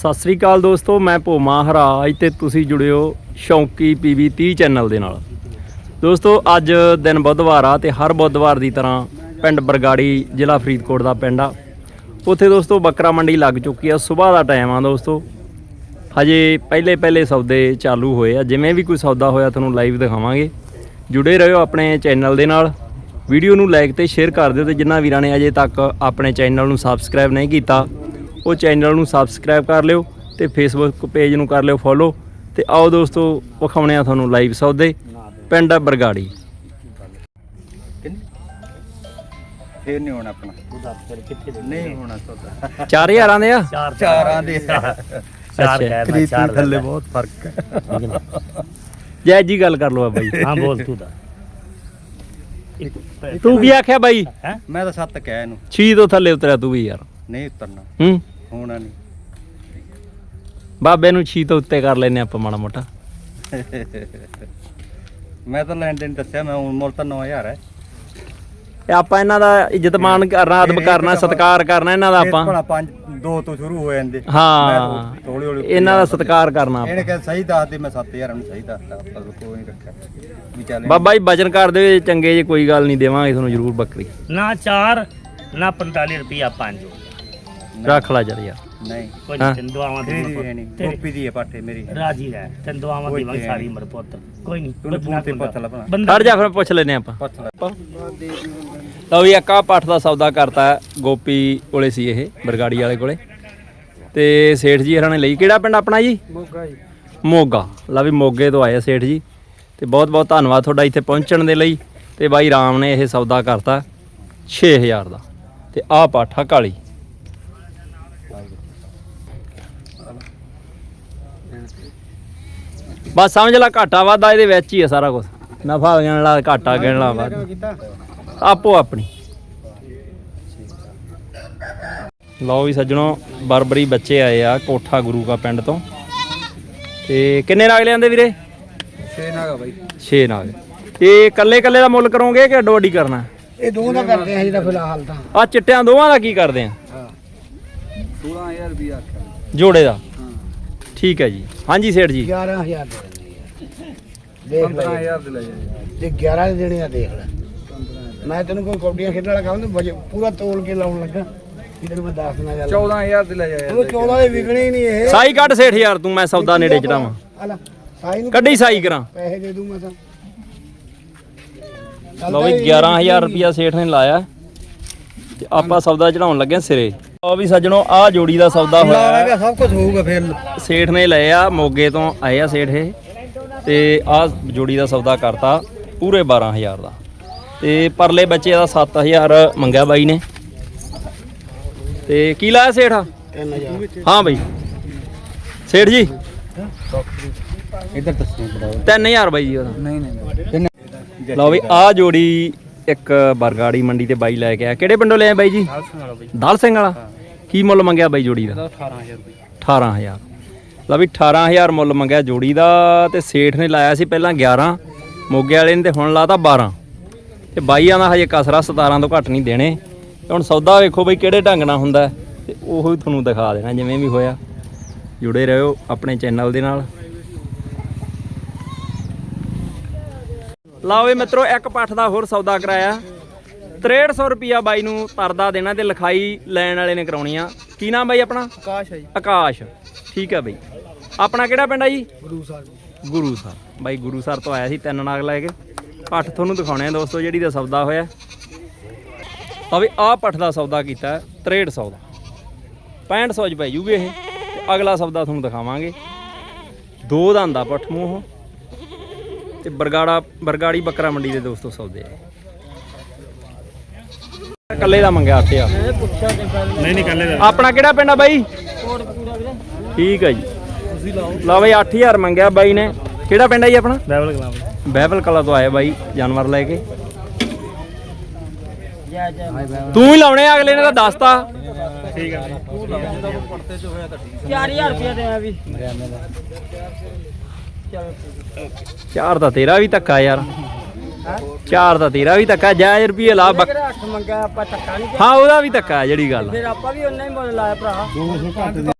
ਸਤਿ ਸ੍ਰੀ ਅਕਾਲ ਦੋਸਤੋ, ਮੈਂ ਭੋਮਾ ਹਰਾਜ ਤੇ ਤੁਸੀਂ ਜੁੜਿਓ ਸ਼ੌਂਕੀ ਪੀਵੀ 30 ਚੈਨਲ ਦੇ ਨਾਲ। ਦੋਸਤੋ, ਅੱਜ ਦਿਨ ਬੁੱਧਵਾਰ ਆ ਤੇ ਹਰ ਬੁੱਧਵਾਰ ਦੀ ਤਰ੍ਹਾਂ ਪਿੰਡ ਬਰਗਾੜੀ ਜ਼ਿਲ੍ਹਾ ਫਰੀਦਕੋਟ ਦਾ ਪਿੰਡ ਆ। ਉੱਥੇ ਦੋਸਤੋ, ਬੱਕਰਾ ਮੰਡੀ ਲੱਗ ਚੁੱਕੀ ਆ, ਸਵੇਰ ਦਾ ਟਾਈਮ ਆ ਦੋਸਤੋ। ਹਜੇ ਪਹਿਲੇ ਪਹਿਲੇ ਸੌਦੇ ਚਾਲੂ ਹੋਏ ਆ, ਜਿਵੇਂ ਵੀ ਕੋਈ ਸੌਦਾ ਹੋਇਆ ਤੁਹਾਨੂੰ ਲਾਈਵ ਦਿਖਾਵਾਂਗੇ। ਜੁੜੇ ਰਹੋ ਆਪਣੇ ਚੈਨਲ ਦੇ ਨਾਲ। ਵੀਡੀਓ ਨੂੰ ਲਾਈਕ ਤੇ ਸ਼ੇਅਰ ਕਰ ਦਿਓ ਤੇ ਜਿਨ੍ਹਾਂ ਵੀਰਾਂ ਨੇ ਅਜੇ ਤੱਕ ਆਪਣੇ ਚੈਨਲ ਨੂੰ ਸਬਸਕ੍ਰਾਈਬ ਨਹੀਂ ਕੀਤਾ ਉਹ ਚੈਨਲ ਨੂੰ ਸਬਸਕ੍ਰਾਈਬ ਕਰ ਲਿਓ ਤੇ ਫੇਸਬੁੱਕ ਪੇਜ ਨੂੰ ਕਰ ਲਿਓ ਫੋਲੋ ਤੇ ਆਓ ਦੋਸਤੋ ਵਿਖਾਉਣੇ ਆ ਤੁਹਾਨੂੰ ਲਾਈਵ ਸੌਦੇ ਪਿੰਡ ਬਰਗਾੜੀ। ਫੇਰ ਨਹੀਂ ਹੋਣਾ ਆਪਣਾ। ਨਹੀਂ ਹੋਣਾ ਸੌਦਾ। 4000 ਦੇ ਆ? ਚਾਰ ਚਾਰਾਂ ਦੇ ਚਾਰ ਅੱਛਾ। ਕਹਿ ਮੈਂ ਖਰੀਦ ਚਾਰ ਥੱਲੇ ਲੈ। ਬਹੁਤ ਫ਼ਰਕ ਹੈ। ਜੈ ਜੀ ਗੱਲ ਕਰ ਲਓ ਆ ਬਾਈ। ਹਾਂ ਬੋਲ ਤੂੰ ਦਾ ਤੂੰ ਕੀ ਆਖਿਆ ਬਾਈ? ਮੈਂ ਤਾਂ ਸੱਤ ਕਹਿ ਇਹਨੂੰ। ਛੀ ਤੋਂ ਥੱਲੇ ਉਤਰਿਆ ਤੂੰ ਵੀ ਯਾਰ। ਨਹੀਂ ਉਤਰਨਾ। ਹੂੰ? ਹੋਣਾ ਨਹੀਂ। ਬਾਬੇ ਨੂੰ ਛੀ ਤੋਂ ਉੱਤੇ ਕਰ ਲੈਨੇ ਆਪਾਂ ਮਾੜਾ ਮੋਟਾ। ਮੈਂ ਤਾਂ ਲੈਣ ਦੇਣ ਦੱਸਿਆ ਮੈਂ ਹੁਣ ਮੁੱਲ ਤਾਂ 9000 ਹੈ। ਤੇ ਆਪਾਂ ਇਹਨਾਂ ਦਾ ਇੱਜ਼ਤ ਮਾਣ ਕਰਨਾ ਅਦਬ ਕਰਨਾ ਸਤਿਕਾਰ ਕਰਨਾ ਇਹਨਾਂ ਦਾ ਆਪਾਂ। ਭਲਾ ਪੰਜ ਦੋ ਤੋਂ ਸ਼ੁਰੂ ਹੋ ਜਾਂਦੇ। ਹਾਂ। ਹੌਲੀ ਹੌਲੀ ਇਹਨਾਂ ਦਾ ਸਤਿਕਾਰ ਕਰਨਾ ਇਹਨੇ ਕਿਹਾ ਸਹੀ ਦੱਸ ਦੇ ਮੈਂ 7000 ਨੂੰ ਸਹੀ ਦੱਸਦਾ ਪਰ ਕੋਈ ਨਹੀਂ ਰੱਖਿਆ। ਵੀ ਚੱਲ ਬਾਬਾ ਜੀ ਵਜਨ ਕਰ ਦਿਓ ਚੰਗੇ ਜੇ ਕੋਈ ਗੱਲ ਨਹੀਂ ਦੇਵਾਂਗੇ ਤੁਹਾਨੂੰ ਜ਼ਰੂਰ ਬੱਕਰੀ। ਨਾ ਚਾਰ ਨਾ 45 ਰੁਪਿਆ ਪੰਜ। ਰੱਖ ਲੈ ਜਰ ਯਾਰ। ਨਹੀਂ। ਕੋਈ ਹਾਂ। ਨਹੀਂ ਤੈਨੂੰ ਦੁਆਵਾਂ ਤੇਰੀ ਦੀ ਗੋਪੀ ਦੀ ਹੈ ਪਾਠੇ ਮੇਰੀ। ਰਾਜੀ ਰਹਿ ਤੈਨੂੰ ਦੁਆਵਾਂ ਕੋਈ ਦੇਵਾਂਗੇ ਸਾਰੀ ਉਮਰ ਪੁੱਤ। ਕੋਈ ਨਹੀਂ। ਤੂੰ ਫੋਨ ਤੇ ਪੁੱਛ ਲੈ ਭਲਾ। ਬੰਦਾ ਖੜ ਜਾ ਫਿਰ ਪੁੱਛ ਲੈਨੇ ਆਪਾਂ। ਪੁੱਛ ਲੈ। ਲਓ ਵੀ ਇੱਕ ਆਹ ਪੱਠ ਦਾ ਸੌਦਾ ਕਰਤਾ ਹੈ, ਗੋਪੀ ਕੋਲੇ ਸੀ ਇਹ ਬਰਗਾੜੀ ਵਾਲੇ ਕੋਲੇ। ਤੇ ਸੇਠ ਜੀ ਹਰਾਂ ਨੇ ਲਈ। ਕਿਹੜਾ ਪਿੰਡ ਆਪਣਾ ਜੀ? ਮੋਗਾ ਜੀ। ਮੋਗਾ। ਲਾ ਵੀ ਮੋਗੇ ਤੋਂ ਆਏ ਆ ਸੇਠ ਜੀ। ਤੇ ਬਹੁਤ ਬਹੁਤ ਧੰਨਵਾਦ ਤੁਹਾਡਾ ਇੱਥੇ ਪਹੁੰਚਣ ਦੇ ਲਈ। ਤੇ ਬਾਈ ਰਾਮ ਨੇ ਇਹ ਸੌਦਾ ਕਰਤਾ 6000 ਦਾ। ਤੇ ਆਹ ਪਾਠਾ ਕਾਲੀ। ਬਸ ਸਮਝ ਲੈ ਘਾਟਾ ਵਾਧਾ ਇਹਦੇ ਵਿੱਚ ਹੀ ਆ ਸਾਰਾ ਕੁਝ ਨਫਾ ਗਿਣ ਲਾ ਘਾਟਾ ਗਿਣ ਲਾ ਵਾਧਾ। ਆਪੋ ਆਪਣੀ। ਲਓ ਵੀ ਸੱਜਣੋ ਬਰਬਰੀ ਬੱਚੇ ਆਏ ਆ ਕੋਠਾ ਗੁਰੂ ਕਾ ਪਿੰਡ ਤੋਂ। ਤੇ ਕਿੰਨੇ ਨਾਗ ਲਿਆਂਦੇ ਵੀਰੇ? ਛੇ ਨਾਗਾ ਬਾਈ। 6 ਨਾਗ। ਤੇ ਕੱਲੇ ਕੱਲੇ ਦਾ ਮੁੱਲ ਕਰੋਗੇ ਕਿ ਅੱਡੋ ਅੱਡੀ ਕਰਨਾ? ਇਹ ਦੋ ਦਾ ਕਰਦੇ ਆ ਜਿਹੜਾ ਫਿਲਹਾਲ ਤਾਂ। ਆ ਚਿੱਟਿਆਂ ਦੋਵਾਂ ਦਾ ਕੀ ਕਰਦੇ ਆ? 16000 ਰੁਪਏ ਆਖਿਆ। ਜੋੜੇ ਦਾ। ਠੀਕ ਹੈ ਜੀ। ਹਾਂਜੀ ਸੇਠ ਜੀ। 11000 ਦੇ ਦਿੰਦੇ ਆ। ਦੇਖ ਲੈ 15000 ਦੇ ਲੈ ਜਾ। ਜੇ 11 ਦੇ ਦੇਣੇ ਆ ਦੇਖ ਲੈ। ਮੈਂ ਤੈਨੂੰ ਕੋਈ ਕੌਡੀਆਂ ਖੇਡਣ ਵਾਲਾ ਕੰਮ ਤੇ ਪੂਰਾ ਤੋਲ ਕੇ ਲਾਉਣ ਲੱਗਾ। ਜਿਹਨੂੰ ਮੈਂ ਦੱਸ ਦਿੰਦਾ ਗੱਲ। 14000 ਦੇ ਲੈ ਜਾ ਉਹ 14 ਦੇ ਵਿਕਣੇ ਹੀ ਨਹੀਂ ਇਹ। ਸਾਈ ਕੱਢ ਸੇਠ ਯਾਰ ਤੂੰ ਮੈਂ ਸੌਦਾ ਨੇੜੇ ਚੜਾਵਾਂ। ਆਲਾ ਸਾਈ ਨੂੰ ਕੱਢੀ ਸਾਈ ਕਰਾਂ। ਪੈਸੇ ਦੇ ਦੂੰ ਮੈਂ ਤਾਂ। ਲਓ ਵੀ। 11000 ਰੁਪਿਆ ਸੇਠ ਨੇ ਲਾਇਆ। ਤੇ ਆਪਾਂ ਸੌਦਾ ਚੜਾਉਣ ਲੱਗੇ ਹਾਂ ਸਿਰੇ। ਲਓ ਵੀ ਸੱਜਣੋ ਆ ਜੋੜੀ ਦਾ ਸੌਦਾ ਹੋਇਆ। ਲਾਵਾਂਗੇ ਸਭ ਕੁਝ ਹੋਊਗਾ ਫਿਰ। ਸੇਠ ਨੇ ਲਏ ਆ ਮੋਗੇ ਤੋਂ ਆਏ ਆ ਸੇਠ ਇਹ। ਤੇ ਆ ਜੋੜੀ ਦਾ ਸੌਦਾ ਕਰਤਾ ਪੂਰੇ 12000 ਦਾ। ਤੇ ਪਰਲੇ ਬੱਚੇ ਦਾ 7000 ਮੰਗਿਆ ਬਾਈ ਨੇ। ਤੇ ਕੀ ਲਾਇਆ ਸੇਠ 3000 ਹਾਂ ਬਾਈ। ਸੇਠ ਜੀ? ਇੱਧਰ ਦੱਸੋ ਬੜਾ 3000 ਬਾਈ ਜੀ ਉਹਦਾ। ਨਹੀਂ ਨਹੀਂ। ਲਓ ਵੀ ਆ ਜੋੜੀ ਇੱਕ ਬਰਗਾੜੀ ਮੰਡੀ ਤੇ ਬਾਈ ਲੈ ਕੇ ਆਇਆ। ਕਿਹੜੇ ਪਿੰਡੋਂ ਲਿਆ ਬਾਈ ਜੀ? ਦਲ ਸਿੰਘ ਵਾਲਾ ਕੀ ਮੁੱਲ ਮੰਗਿਆ ਬਾਈ ਜੋੜੀ ਦਾ? 18000 ਰੁਪਏ। 18000 ਲਾ ਵੀ 18000 ਮੁੱਲ ਮੰਗਿਆ ਜੋੜੀ ਦਾ ਤੇ ਸੇਠ ਨੇ ਲਾਇਆ ਸੀ ਪਹਿਲਾਂ 11 ਮੋਗੇ ਵਾਲੇ ਨੇ ਤੇ ਹੁਣ ਲਾਤਾ 12 ਤੇ ਬਾਈਆਂ ਦਾ ਹਜੇ ਕਸਰਾ 17 ਤੋਂ ਘੱਟ ਨਹੀਂ ਦੇਣੇ। ਤੇ ਹੁਣ ਸੌਦਾ ਵੇਖੋ ਬਈ ਕਿਹੜੇ ਢੰਗ ਨਾਲ ਹੁੰਦਾ ਹੈ। ਤੇ ਉਹੀ ਤੁਹਾਨੂੰ ਦਿਖਾ ਦੇਣਾ ਜਿਵੇਂ ਵੀ ਹੋਇਆ। ਜੁੜੇ ਰਹੋ ਆਪਣੇ ਚੈਨਲ ਦੇ ਨਾਲ। ਲਓ ਵੀ ਮਿੱਤਰੋ ਇੱਕ ਪੱਠ ਦਾ ਹੋਰ ਸੌਦਾ ਕਰਾਇਆ। 6300 ਰੁਪਿਆ ਬਾਈ ਨੂੰ ਤਰਦਾ ਦੇਣਾ ਤੇ ਲਿਖਾਈ ਲੈਣ ਵਾਲੇ ਨੇ ਕਰਾਉਣੀ ਆ। ਕੀ ਨਾਮ ਬਾਈ ਆਪਣਾ? ਆਕਾਸ਼ ਹੈ ਜੀ। ਆਕਾਸ਼। ਠੀਕ ਹੈ ਬਈ। ਆਪਣਾ ਕਿਹੜਾ ਪਿੰਡ ਆ ਜੀ? ਗੁਰੂ ਸਾਹਿਬ ਗੁਰੂ ਸਰ ਬਾਈ ਗੁਰੂ ਸਰ ਤੋਂ ਆਇਆ ਸੀ ਤਿੰਨ ਨਾਗ ਲੈ ਕੇ। ਪੱਠ ਤੁਹਾਨੂੰ ਦਿਖਾਉਣੇ ਆ ਦੋਸਤੋ ਜਿਹੜੀ ਦਾ ਸੌਦਾ ਹੋਇਆ। ਆ ਵੀ ਆਹ ਪੱਠ ਦਾ ਸੌਦਾ ਕੀਤਾ ਹੈ 6300 ਦਾ। 6500 ਚ ਪੈ ਜੂਗੇ ਇਹ। ਅਗਲਾ ਸੌਦਾ ਤੁਹਾਨੂੰ ਦਿਖਾਵਾਂਗੇ। ਦੋ ਦਾ ਹੁੰਦਾ ਪੱਠ ਮੂੰਹ। ਤੇ ਬਰਗਾੜਾ ਬਰਗਾੜੀ ਬੱਕਰਾ ਮੰਡੀ ਦੇ ਦੋਸਤੋ ਸੌਦੇ ਆ ਇਕੱਲੇ ਦਾ ਮੰਗਿਆ 8000 ਨਹੀਂ ਨਹੀਂ ਕੱਲੇ ਆਪਣਾ ਕਿਹੜਾ ਪਿੰਡ ਆ ਬਾਈ ਠੀਕ ਹੈ ਜੀ ਤੁਸੀਂ ਲਾਓ ਲਓ ਬਾਈ 8000 ਮੰਗਿਆ ਬਾਈ ਨੇ ਕਿਹੜਾ ਪਿੰਡ ਆ ਜੀ ਆਪਣਾ ਲੈਵਲ ਕਲਾਮ ਬਹਿਬਲ ਕਲਾ ਤੋਂ ਆਏ ਬਾਈ ਜਾਨਵਰ ਲੈ ਕੇ ਤੂੰ ਹੀ ਲਾਉਣੇ ਆ, ਅਗਲੇ ਨੇ ਤਾਂ ਦੱਸਤਾ ਠੀਕ ਹੈ 4000 ਰੁਪਏ ਦੇ ਆ ਵੀ ਚਾਰ ਤਾਂ ਤੇਰਾ ਵੀ ਧੱਕਾ ਯਾਰ। ਚਾਰ ਤਾਂ ਤੇਰਾ ਵੀ ਧੱਕਾ ਜਾਇਜ਼ ਰੁਪਏ ਲਾ ਬੱਕ- ਕਿਹੜਾ 8 ਮੰਗਿਆ ਆਪਾਂ ਧੱਕਾ ਨਹੀਂ ਹਾਂ ਉਹਦਾ ਵੀ ਧੱਕਾ ਜਿਹੜੀ ਗੱਲ। ਫਿਰ ਆਪਾਂ ਵੀ ਉਹਨਾਂ ਹੀ ਮੁੱਲ ਲਾਇਆ ਭਰਾ।